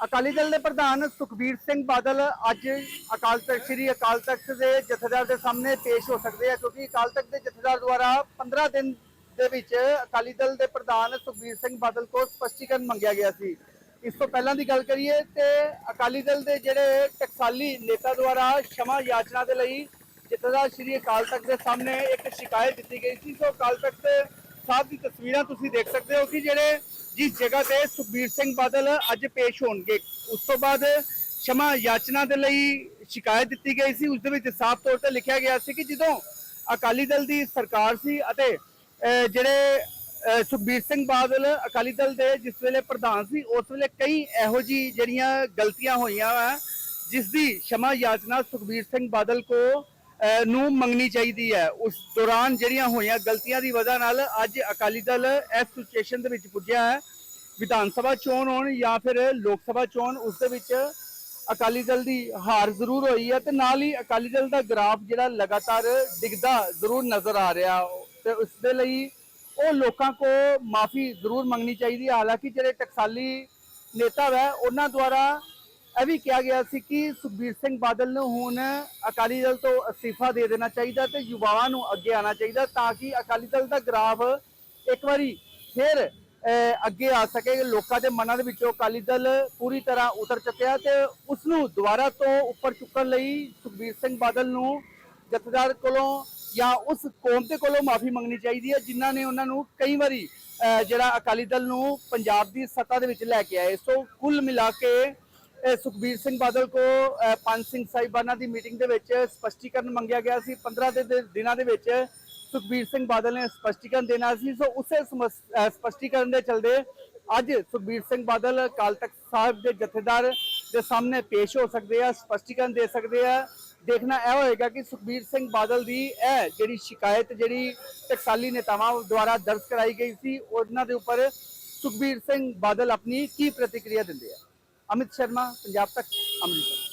ਅਕਾਲੀ ਦਲ ਦੇ ਪ੍ਰਧਾਨ ਸੁਖਬੀਰ ਸਿੰਘ ਬਾਦਲ ਅੱਜ ਅਕਾਲ ਤਖਤ, ਸ੍ਰੀ ਅਕਾਲ ਤਖਤ ਦੇ ਜਥੇਦਾਰ ਦੇ ਸਾਹਮਣੇ ਪੇਸ਼ ਹੋ ਸਕਦੇ ਆ, ਕਿਉਂਕਿ ਅਕਾਲ ਤਖਤ ਦੇ ਜਥੇਦਾਰ ਦੁਆਰਾ 15 ਦਿਨ ਦੇ ਵਿੱਚ ਅਕਾਲੀ ਦਲ ਦੇ ਪ੍ਰਧਾਨ ਸੁਖਬੀਰ ਸਿੰਘ ਬਾਦਲ ਕੋਲ ਸਪਸ਼ਟੀਕਰਨ ਮੰਗਿਆ ਗਿਆ ਸੀ। ਇਸ ਤੋਂ ਪਹਿਲਾਂ ਦੀ ਗੱਲ ਕਰੀਏ ਤੇ ਅਕਾਲੀ ਦਲ ਦੇ ਜਿਹੜੇ ਟਕਸਾਲੀ ਨੇਤਾ ਦੁਆਰਾ ਸ਼ਮਾ ਯਾਚਨਾ ਦੇ ਲਈ ਜਥੇਦਾਰ ਸ੍ਰੀ ਅਕਾਲ ਤਖਤ ਦੇ ਸਾਹਮਣੇ ਇੱਕ ਸ਼ਿਕਾਇਤ ਦਿੱਤੀ ਗਈ ਸੀ। ਸੋ ਅਕਾਲ ਤਖਤ ਸਾਹਿਬ ਦੀ ਤਸਵੀਰਾਂ ਤੁਸੀਂ ਦੇਖ ਸਕਦੇ ਹੋ ਕਿ ਜਿਹੜੇ ਜਿਸ ਜਗ੍ਹਾ ਤੇ ਸੁਖਬੀਰ ਸਿੰਘ ਬਾਦਲ ਅੱਜ ਪੇਸ਼ ਹੋਣਗੇ। ਉਸ ਤੋਂ ਬਾਅਦ ਸ਼ਮਾ ਯਾਚਨਾ ਦੇ ਲਈ ਸ਼ਿਕਾਇਤ ਦਿੱਤੀ ਗਈ ਸੀ। ਉਸ ਦੇ ਵਿੱਚ ਸਾਫ਼ ਤੌਰ ਤੇ ਲਿਖਿਆ ਗਿਆ ਸੀ ਕਿ ਜਦੋਂ ਅਕਾਲੀ ਦਲ ਦੀ ਸਰਕਾਰ ਸੀ ਅਤੇ ਜਿਹੜੇ ਸੁਖਬੀਰ ਸਿੰਘ ਬਾਦਲ ਅਕਾਲੀ ਦਲ ਦੇ ਜਿਸ ਵੇਲੇ ਪ੍ਰਧਾਨ ਸੀ, ਉਸ ਵੇਲੇ ਕਈ ਇਹੋ ਜੀ ਜਿਹੜੀਆਂ ਗਲਤੀਆਂ ਹੋਈਆਂ ਵਾ, ਜਿਸ ਦੀ ਸ਼ਮਾ ਯਾਚਨਾ ਸੁਖਬੀਰ ਸਿੰਘ ਬਾਦਲ ਕੋ ਨੂੰ ਮੰਗਣੀ ਚਾਹੀਦੀ ਹੈ। ਉਸ ਦੌਰਾਨ ਜਿਹੜੀਆਂ ਹੋਈਆਂ ਗਲਤੀਆਂ ਦੀ ਵਜ੍ਹਾ ਨਾਲ ਅੱਜ ਅਕਾਲੀ ਦਲ ਇਸ ਸਿਚੁਏਸ਼ਨ ਦੇ ਵਿੱਚ ਪੁੱਜਿਆ ਹੈ। ਵਿਧਾਨ ਸਭਾ ਚੋਣ ਹੋਣ ਜਾਂ ਫਿਰ ਲੋਕ ਸਭਾ ਚੋਣ, ਉਸ ਦੇ ਵਿੱਚ ਅਕਾਲੀ ਦਲ ਦੀ ਹਾਰ ਜ਼ਰੂਰ ਹੋਈ ਹੈ ਤੇ ਨਾਲ ਹੀ ਅਕਾਲੀ ਦਲ ਦਾ ਗ੍ਰਾਫ ਜਿਹੜਾ ਲਗਾਤਾਰ ਡਿੱਗਦਾ ਜ਼ਰੂਰ ਨਜ਼ਰ ਆ ਰਿਹਾ। ਤੇ ਉਸ ਦੇ ਲਈ ਉਹ ਲੋਕਾਂ ਕੋ ਮਾਫੀ ਜ਼ਰੂਰ ਮੰਗਣੀ ਚਾਹੀਦੀ ਹੈ। ਹਾਲਾਂਕਿ ਜਿਹੜੇ ਟਕਸਾਲੀ ਨੇਤਾ ਵੈ, ਉਹਨਾਂ ਦੁਆਰਾ ਇਹ ਵੀ ਕਿਹਾ ਗਿਆ ਸੀ ਕਿ ਸੁਖਬੀਰ ਸਿੰਘ ਬਾਦਲ ਨੂੰ ਹੁਣ ਅਕਾਲੀ ਦਲ ਤੋਂ ਅਸਤੀਫਾ ਦੇ ਦੇਣਾ ਚਾਹੀਦਾ ਤੇ ਯੁਵਾਵਾਂ ਨੂੰ ਅੱਗੇ ਆਉਣਾ ਚਾਹੀਦਾ ਤਾਂ ਕਿ ਅਕਾਲੀ ਦਲ ਦਾ ਗ੍ਰਾਫ ਇੱਕ ਵਾਰੀ ਫਿਰ ਅੱਗੇ ਆ ਸਕੇ। ਲੋਕਾਂ ਦੇ ਮਨਾਂ ਦੇ ਵਿੱਚੋਂ ਅਕਾਲੀ ਦਲ ਪੂਰੀ ਤਰ੍ਹਾਂ ਉਤਰ ਚੁੱਕਿਆ ਤੇ ਉਸ ਨੂੰ ਦੁਬਾਰਾ ਤੋਂ ਉੱਪਰ ਚੁੱਕਣ ਲਈ ਸੁਖਬੀਰ ਸਿੰਘ ਬਾਦਲ ਨੂੰ ਜਥੇਦਾਰ ਕੋਲੋਂ ਜਾਂ ਉਸ ਕੌਮ ਦੇ ਕੋਲੋਂ ਮਾਫੀ ਮੰਗਣੀ ਚਾਹੀਦੀ ਹੈ, ਜਿਨ੍ਹਾਂ ਨੇ ਉਹਨਾਂ ਨੂੰ ਕਈ ਵਾਰੀ ਜਿਹੜਾ ਅਕਾਲੀ ਦਲ ਨੂੰ ਪੰਜਾਬ ਦੀ ਸੱਤਾ ਦੇ ਵਿੱਚ ਲੈ ਕੇ ਆਏ। ਸੋ ਕੁੱਲ ਮਿਲਾ ਕੇ ਸੁਖਬੀਰ ਸਿੰਘ ਬਾਦਲ ਕੋ ਪੰਜ ਸਿੰਘ ਸਾਹਿਬਾਨਾਂ ਦੀ ਮੀਟਿੰਗ ਦੇ ਵਿੱਚ ਸਪਸ਼ਟੀਕਰਨ ਮੰਗਿਆ ਗਿਆ ਸੀ। 15 ਦੇ, ਦਿਨਾਂ ਦੇ ਵਿੱਚ ਸੁਖਬੀਰ ਸਿੰਘ ਬਾਦਲ ਨੇ ਸਪਸ਼ਟੀਕਰਨ ਦੇਣਾ ਸੀ ਸੋ ਉਸੇ ਸਮਸ- ਅਹ, ਸਪਸ਼ਟੀਕਰਨ ਦੇ ਚਲਦੇ ਅੱਜ ਸੁਖਬੀਰ ਸਿੰਘ ਬਾਦਲ ਅਕਾਲ ਤਖਤ ਸਾਹਿਬ ਦੇ ਜਥੇਦਾਰ ਦੇ ਸਾਹਮਣੇ ਪੇਸ਼ ਹੋ ਸਕਦੇ ਆ ਸਪਸ਼ਟੀਕਰਨ ਦੇ ਸਕਦੇ ਆ। ਦੇਖਣਾ ਇਹ ਹੋਏਗਾ ਕਿ ਸੁਖਬੀਰ ਸਿੰਘ ਬਾਦਲ ਦੀ ਇਹ ਜਿਹੜੀ ਸ਼ਿਕਾਇਤ ਜਿਹੜੀ ਟਕਸਾਲੀ ਨੇਤਾਵਾਂ ਦੁਆਰਾ ਦਰਜ ਕਰਾਈ ਗਈ ਸੀ ਉਹਨਾਂ ਦੇ ਉੱਪਰ ਸੁਖਬੀਰ ਸਿੰਘ ਬਾਦਲ ਆਪਣੀ ਕੀ ਪ੍ਰਤੀਕਿਰਿਆ ਦਿੰਦੇ ਆ? ਅਮਿਤ ਸ਼ਰਮਾ ਪੰਜਾਬ ਤੱਕ ਅੰਮ੍ਰਿਤਸਰ।